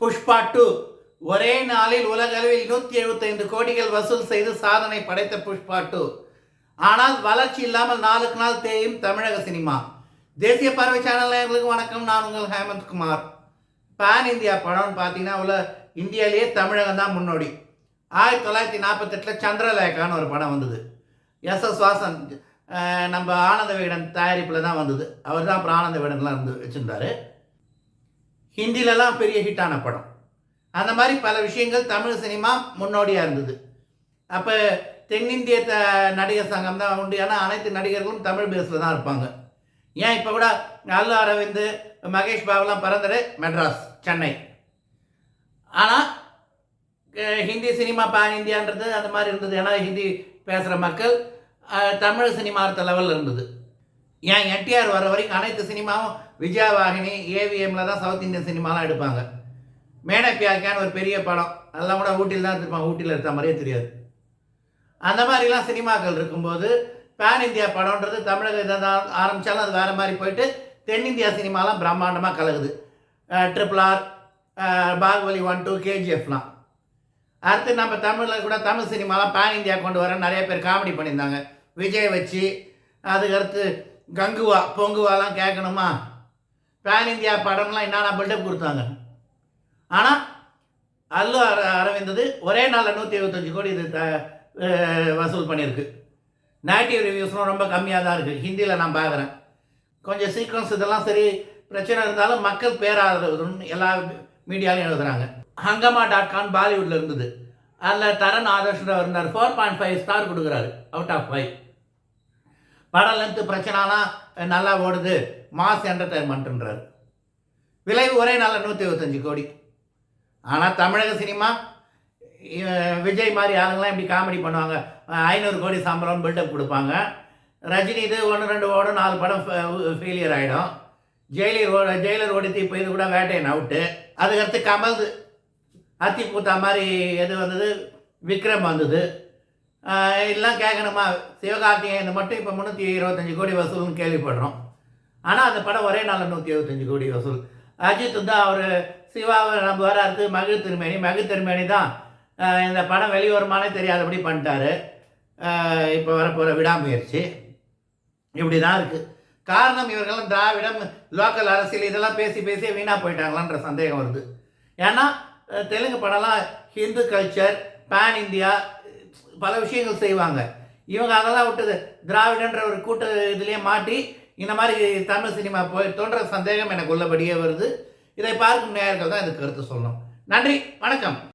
Pushpa two ஒரே நாளில் உலக அளவில் நூற்றி எழுபத்தைந்து கோடிகள் வசூல் செய்து சாதனை படைத்த புஷ்பா டூ ஆனால் வளர்ச்சி இல்லாமல் நாளுக்கு நாள் தேயும் தமிழக சினிமா. தேசிய பார்வை சேனல் நேர்களுக்கு வணக்கம். நான் உங்கள் ஹேமந்த் குமார். பேன் இந்தியா படம்னு பார்த்தீங்கன்னா உள்ள இந்தியாவிலேயே தமிழகம் தான் முன்னோடி. ஆயிரத்தி தொள்ளாயிரத்தி நாற்பத்தெட்டில் சந்திரலேகான்னு ஒரு படம் வந்தது. எஸ் எஸ் வாசன் நம்ம ஆனந்த விகடன் தயாரிப்பில் தான் வந்தது. அவர் தான் அப்புறம் ஆனந்த விகடன்லாம் இருந்து வச்சுருந்தாரு. ஹிந்திலலாம் பெரிய ஹிட்டான படம். அந்த மாதிரி பல விஷயங்கள் தமிழ் சினிமா முன்னோடியாக இருந்தது. அப்போ தென்னிந்திய த நடிகர் சங்கம் தான் உண்டு. ஏன்னா அனைத்து நடிகர்களும் தமிழ் பேஸில் தான் இருப்பாங்க. ஏன் இப்போ கூட அல்லு அரவிந்த் மகேஷ் பாபுலாம் பிறந்தது மெட்ராஸ் சென்னை. ஆனால் ஹிந்தி சினிமா பான் இந்தியான்றது அந்த மாதிரி இருந்தது. ஏன்னா ஹிந்தி பேசுகிற மக்கள் தமிழ் சினிமா அடுத்த லெவலில் இருந்தது. ஏன் என்டிஆர் வர வரைக்கும் அனைத்து சினிமாவும் விஜயவாகினி ஏவிஎம்ல தான் சவுத் இந்தியன் சினிமாலாம் எடுப்பாங்க. மேனப்பியாக்கான்னு ஒரு பெரிய படம். அதெல்லாம் கூட ஊட்டியில் தான் எடுத்துருப்பாங்க. ஊட்டியில் எடுத்த மாதிரியே தெரியாது. அந்த மாதிரிலாம் சினிமாக்கள் இருக்கும்போது பேன் இந்தியா படம்ன்றது தமிழக இதை தான் ஆரம்பித்தாலும் அது வேறு மாதிரி போயிட்டு தென்னிந்தியா சினிமாலாம் பிரம்மாண்டமாக கலகுது. Triple R Baahubali one two கேஜிஎஃப்லாம் அடுத்து நம்ம தமிழில் கூட தமிழ் சினிமாலாம் பேன் இந்தியா கொண்டு வர நிறைய பேர் காமெடி பண்ணியிருந்தாங்க. விஜய் வச்சு அதுக்கடுத்து கங்குவா பொங்குவாலாம் கேட்கணுமா? பேன் இந்தியா படம்லாம் என்னென்ன பில்டப் கொடுத்தாங்க? ஆனால் அல்லு அர அரவிந்தது ஒரே நாளில் நூற்றி இருபத்தஞ்சி கோடி இது த வசூல் பண்ணியிருக்கு. நேட்டிவ் ரிவ்யூஸ்லாம் ரொம்ப கம்மியாக தான் இருக்குது ஹிந்தியில் நான் பார்க்குறேன். கொஞ்சம் சீக்வன்ஸ் இதெல்லாம் சரி பிரச்சனை இருந்தாலும் மக்கள் பேராதரவுன்னு எல்லா மீடியாலையும் எழுதுகிறாங்க ஹங்கமா டாட் காம் பாலிவுட்டில் இருந்தது. அதில் தரன் ஆதர்ஷ் இருந்தார். ஃபோர் பாயிண்ட் ஃபைவ் ஸ்டார் கொடுக்குறாரு. அவுட் ஆஃப் ஃபைவ் படம் லென்த்து பிரச்சனைனா நல்லா ஓடுது. மாஸ் என்டர்டைன்மெண்ட்ன்றார் விலை ஒரே நாளில் நூற்றி இருபத்தஞ்சு கோடி. ஆனால் தமிழக சினிமா விஜய் மாதிரி ஆளுங்களாம் இப்படி காமெடி பண்ணுவாங்க. ஐநூறு கோடி சம்பளம் பில்டப் கொடுப்பாங்க. ரஜினி இது ஒன்று ரெண்டு ஓடும் நாலு படம் ஃபெயிலியர் ஆகிடும் ஜெயிலர் ஓட ஜெயிலர் ஓடித்து இப்போ இது கூட வேட்டையன் அவுட்டு அதுக்கடுத்து கமல் அத்தி பூத்தா மாதிரி எது வந்தது? விக்ரம் வந்தது. எல்லாம் கேட்கணுமா சிவகார்த்திகேயன் மட்டும் இப்போ முந்நூற்றி இருபத்தஞ்சி கோடி வசூல்னு கேள்விப்படுறோம். ஆனால் அந்த படம் ஒரே நாளில் நூற்றி இருபத்தஞ்சி கோடி வசூல். அஜித் தான் அவர் சிவாவை நம்ம வர அடுத்து மகிழ் திருமேனி. மகிழ் திருமேனி தான் இந்த படம் வெளிவருமானே தெரியாதபடி பண்ணிட்டாரு. இப்போ வரப்போகிற விடாமுயற்சி. இப்படி தான் இருக்குது காரணம் இவர்கள்லாம் திராவிடம் லோக்கல் அரசியல் இதெல்லாம் பேசி பேசி வீணாக போயிட்டாங்களான்ற சந்தேகம் வருது. ஏன்னா தெலுங்கு படம்லாம் ஹிந்து கல்ச்சர் பேன் இந்தியா பல விஷயங்கள் செய்வாங்க. இவங்க அதெல்லாம் விட்டது. திராவிடன்ற ஒரு கூட்ட இதுலேயே மாட்டி இந்த மாதிரி தமிழ் சினிமா போய் தோன்ற சந்தேகம் எனக்கு உள்ளபடியே வருது. இதை பார்க்கும் நேயர்கள் தான் இதுக்கு கருத்து சொல்லணும். நன்றி. வணக்கம்.